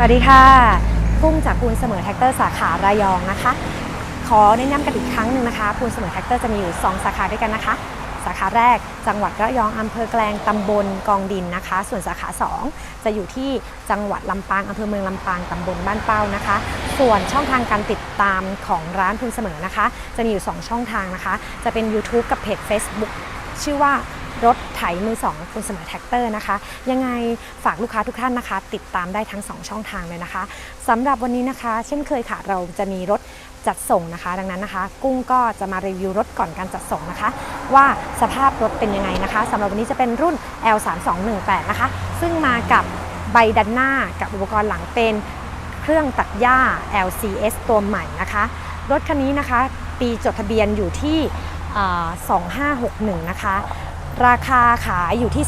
สวัสดีค่ะ กุ้งจากปูนเสมอแท็กเตอร์สาขาระยองนะคะ ขอแนะนำกันอีกครั้งหนึ่งนะคะปูนเสมอแท็กเตอร์จะมีอยู่ 2 สาขาด้วยกันนะคะ สาขาแรกจังหวัดระยองอำเภอแกลงตำบลกองดินนะคะ ส่วนสาขา 2 จะอยู่ที่จังหวัดลำปางอำเภอเมืองลำปางตำบลบ้านเป้านะคะ ส่วนช่องทางการติดตามของร้านพูนเสมอนะคะ จะมีอยู่ 2 ช่องทางนะคะ จะเป็น YouTube กับเพจ Facebook ชื่อว่า รถไถมือสองคุณสมอแท็กเตอร์นะคะ ยังไงฝากลูกค้าทุกท่านนะคะ ติดตามได้ทั้ง 2 ช่องทางเลยนะคะสำหรับวันนี้นะคะ เช่นเคยค่ะเราจะมีรถจัดส่งนะคะ ดังนั้นนะคะ กุ้งก็จะมารีวิวรถก่อนการจัดส่งนะคะ ว่าสภาพรถเป็นยังไงนะคะสำหรับวันนี้จะเป็นรุ่น L3218 นะคะ ซึ่งมากับใบดันหน้ากับอุปกรณ์หลังเป็นเครื่องตัดหญ้า LCS ตัวใหม่นะคะ รถคันนี้นะคะ ปีจดทะเบียนอยู่ที่อ่า2561 นะคะ ราคาขายอยู่ที่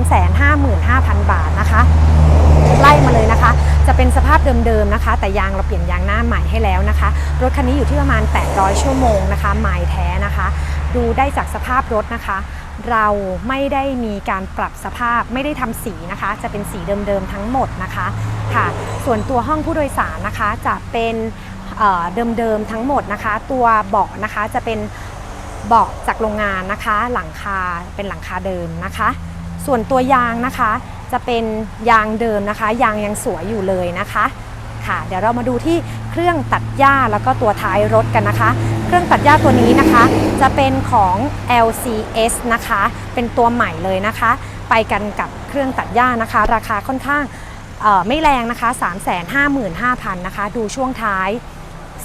255,500 บาทนะคะ ไล่มาเลยนะคะ จะเป็นสภาพเดิมๆนะคะ แต่ยางเราเปลี่ยนยางหน้าใหม่ให้แล้วนะคะ รถคันนี้อยู่ที่ประมาณ 800 ชั่วโมงนะคะไมล์แท้นะคะ ดูได้จากสภาพรถนะคะ เราไม่ได้มีการปรับสภาพไม่ได้ทำสีนะคะ จะเป็นสีเดิมๆทั้งหมดนะคะค่ะ ส่วนตัวห้องผู้โดยสารนะคะจะเป็นเอ่อเดิมๆทั้งหมดนะคะ ตัวเบาะนะคะจะเป็น เบาะจากโรงงานนะคะ หลังคาเป็นหลังคาเดิมนะคะ ส่วนตัวยางนะคะ จะเป็นยางเดิมนะคะ ยางยังสวยอยู่เลยนะคะค่ะ เดี๋ยวเรามาดูที่เครื่องตัดหญ้าแล้วก็ตัวท้ายรถกันนะคะ เครื่องตัดหญ้าตัวนี้นะคะ จะเป็นของ LCS นะคะ เป็นตัวใหม่เลยนะคะ ไปกันกับเครื่องตัดหญ้านะคะ ราคาค่อนข้างไม่แรงนะคะ 355,000 นะคะ ดูช่วงท้าย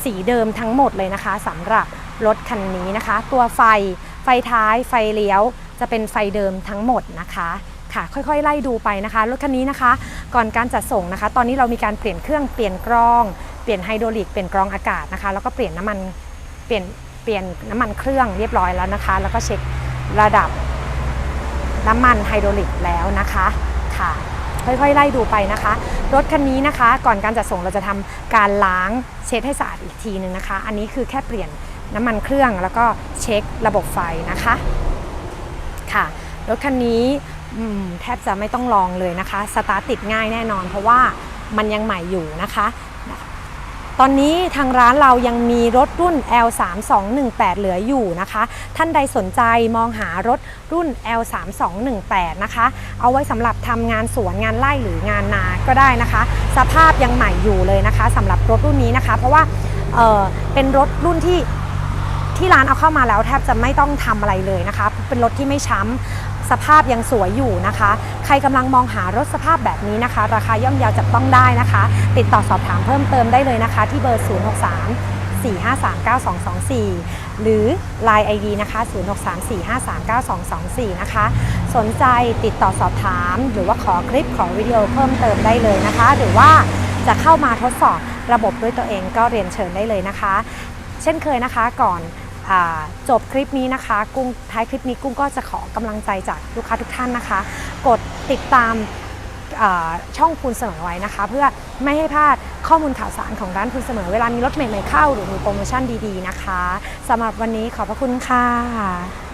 สีเดิมทั้งหมดเลยนะคะสำหรับ รถคันนี้นะคะ ตัวไฟไฟท้ายไฟเลี้ยว จะเป็นไฟเดิมทั้งหมดนะคะค่ะค่อยๆ ไล่ดูไปนะคะ รถคันนี้นะคะ ก่อนการจัดส่งนะคะ ตอนนี้เรามีการเปลี่ยนเครื่องเปลี่ยนกรอง เปลี่ยนไฮดรอลิกเปลี่ยนกรองอากาศนะคะ แล้วก็เปลี่ยนน้ำมันเปลี่ยนเปลี่ยนน้ำมันเครื่องเรียบร้อยแล้วนะคะ แล้วก็เช็คระดับน้ำมันไฮดรอลิกแล้วนะคะค่ะ ค่อยๆ ไล่ดูไปนะคะ รถคันนี้นะคะ ก่อนการจัดส่งเราจะทำการล้างเช็ดให้สะอาดอีกทีหนึ่งนะคะ อันนี้คือแค่เปลี่ยน น้ำมันเครื่องแล้วก็เช็คระบบไฟนะคะค่ะรถคันนี้แทบจะไม่ต้องลองเลยนะคะ สตาร์ทติดง่ายแน่นอน เพราะว่ามันยังใหม่อยู่นะคะ ตอนนี้ทางร้านเรายังมีรถรุ่น L3218 เหลืออยู่นะคะ ท่านใดสนใจมองหารถรุ่น L3218 นะคะ เอาไว้สำหรับทำงานสวนงานไร่หรืองานนาก็ได้นะคะ สภาพยังใหม่อยู่เลยนะคะสำหรับรถรุ่นนี้นะคะ เพราะว่าเเป็นรถรุ่นที่ ที่ร้านเอาเข้ามาแล้วแทบจะไม่ต้องทำอะไรเลยนะคะ เป็นรถที่ไม่ช้ำสภาพยังสวยอยู่นะคะ ใครกำลังมองหารถสภาพแบบนี้นะคะ ราคาย่อมเยาวจับต้องได้นะคะ ติดต่อสอบถามเพิ่มเติมได้เลยนะคะ ที่เบอร์ 063 4539224 หรือ Line ID นะคะ 0634539224 นะคะ สนใจติดต่อสอบถาม หรือว่าขอคลิปขอวิดีโอเพิ่มเติมได้เลยนะคะ หรือว่าจะเข้ามาทดสอบระบบด้วยตัวเองก็เรียนเชิญได้เลยนะคะ เช่นเคยนะคะก่อน จบคลิปนี้นะคะกุ้งท้ายคลิปนี้กุ้งก็จะขอกำลังใจจากลูกค้าทุกท่านนะคะ กดติดตามช่องพูนเสมอไว้นะคะ เพื่อไม่ให้พลาดข้อมูลข่าวสารของร้านพูนเสมอเวลามีรถใหม่ๆเข้าหรือมีโปรโมชั่นดีๆนะคะสำหรับวันนี้ขอบพระคุณค่ะ